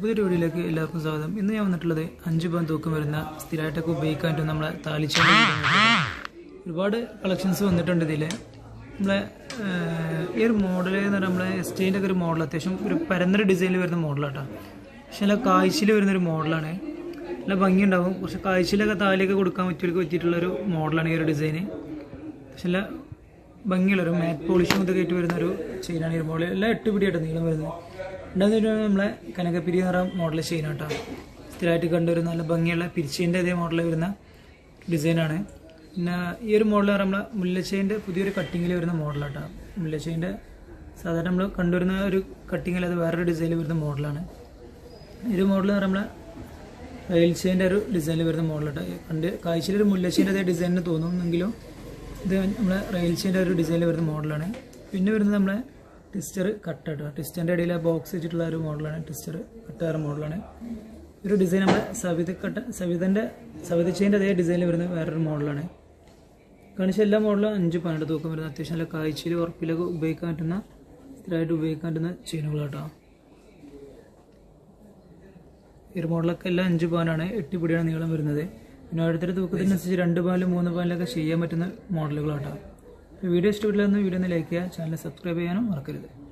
പുതിയൊരു വീഡിയോയിലേക്ക് എല്ലാവർക്കും സ്വാഗതം. ഇന്ന് ഞാൻ വന്നിട്ടുള്ളത് അഞ്ച് പവൻ തൂക്കം വരുന്ന സ്ഥിരമായിട്ടൊക്കെ ഉപയോഗിക്കാൻ പറ്റും നമ്മളെ താലിച്ച ഒരുപാട് കളക്ഷൻസ് വന്നിട്ടുണ്ട് ഇതിൽ നമ്മളെ ഈ ഒരു മോഡൽ എന്ന് പറഞ്ഞാൽ നമ്മളെ എസ്റ്റേന്റെ ഒക്കെ ഒരു മോഡൽ അത്യാവശ്യം ഒരു പരന്നൊരു ഡിസൈനിൽ വരുന്ന മോഡലാട്ടോ പക്ഷെ നല്ല കാഴ്ചയിൽ വരുന്നൊരു മോഡലാണ് നല്ല ഭംഗിയുണ്ടാവും. കുറച്ച് കാഴ്ചയിലൊക്കെ താലിയൊക്കെ കൊടുക്കാൻ പറ്റിയവർക്ക് പറ്റിയിട്ടുള്ളൊരു മോഡലാണ് ഈ ഒരു ഡിസൈന് പക്ഷെ നല്ല ഭംഗിയുള്ള ഒരു മാറ്റ് പോളിഷും ഇതൊക്കെ ആയിട്ട് വരുന്ന ഒരു ചെയിനാണ് ഈ മോഡൽ എല്ലാം എട്ട് പിടിയായിട്ട് നീളം വരുന്നത്. രണ്ടാമത് വരുന്നത് നമ്മളെ കനകപ്പിരി മോഡൽ മോഡൽ ചെയിനാട്ടോ സ്ഥിരമായിട്ട് കണ്ടുവരുന്ന നല്ല ഭംഗിയുള്ള പിരിച്ചേന്റെ അതേ മോഡൽ വരുന്ന ഡിസൈനാണ് പിന്നെ ഈ ഒരു മോഡൽ നമ്മളെ മുല്ലച്ചേന്റെ പുതിയൊരു കട്ടിങ്ങിൽ വരുന്ന മോഡലാട്ടോ മുല്ലച്ചേന്റെ സാധാരണ നമ്മൾ കണ്ടുവരുന്ന ഒരു കട്ടിങ്ങിൽ അത് വേറൊരു ഡിസൈനിൽ വരുന്ന മോഡലാണ് ഒരു മോഡൽ നമ്മളെ റെയിൽച്ചേന്റെ ഒരു ഡിസൈനിൽ വരുന്ന മോഡലാട്ടോ കണ്ട് കാഴ്ചയിൽ ഒരു മുല്ലച്ചേന്റെ അതേ ഡിസൈനിന് തോന്നുന്നെങ്കിലും ഇത് നമ്മളെ റെയിൽച്ചേന്റെ ഒരു ഡിസൈനിൽ വരുന്ന മോഡലാണ് പിന്നെ വരുന്നത് നമ്മളെ ടിസ്റ്റർ കട്ടാട്ടോ ടിസ്റ്ററിന്റെ ഇടയിൽ ബോക്സ് വെച്ചിട്ടുള്ള ഒരു മോഡലാണ് ടിസ്റ്റർ കട്ടാറ് മോഡലാണ് ഒരു ഡിസൈൻ നമ്മുടെ സവിത കട്ട സവിതന്റെ സവിത ചെയിന്റെ അതേ ഡിസൈനിൽ വരുന്ന വേറൊരു മോഡലാണ് കാണിച്ച എല്ലാ മോഡലും അഞ്ച് പന്ത്രണ്ട് തൂക്കം വരുന്ന അത്യാവശ്യം നല്ല കാഴ്ചയിൽ ഉറപ്പിലൊക്കെ ഉപയോഗിക്കാൻ പറ്റുന്ന സ്ഥിരമായിട്ട് ഉപയോഗിക്കാൻ പറ്റുന്ന ചെയിനുകൾ കേട്ടോ ഈ മോഡലൊക്കെ എല്ലാം അഞ്ച് പവനാണ്. എട്ട് പിടിയാണ് നീളം വരുന്നത്. പിന്നെ ഓരോരുത്തരുടെ തൂക്കത്തിനനുസരിച്ച് രണ്ട് പാലും മൂന്ന് പാലിലൊക്കെ ചെയ്യാൻ പറ്റുന്ന മോഡലുകളാട്ടോ വീഡിയോ ഇഷ്ടപ്പെട്ടില്ലെന്ന് വീഡിയോ ഒന്ന് ലൈക്ക് ചെയ്യുക. ചാനൽ സബ്സ്ക്രൈബ് ചെയ്യാനും മറക്കരുത്.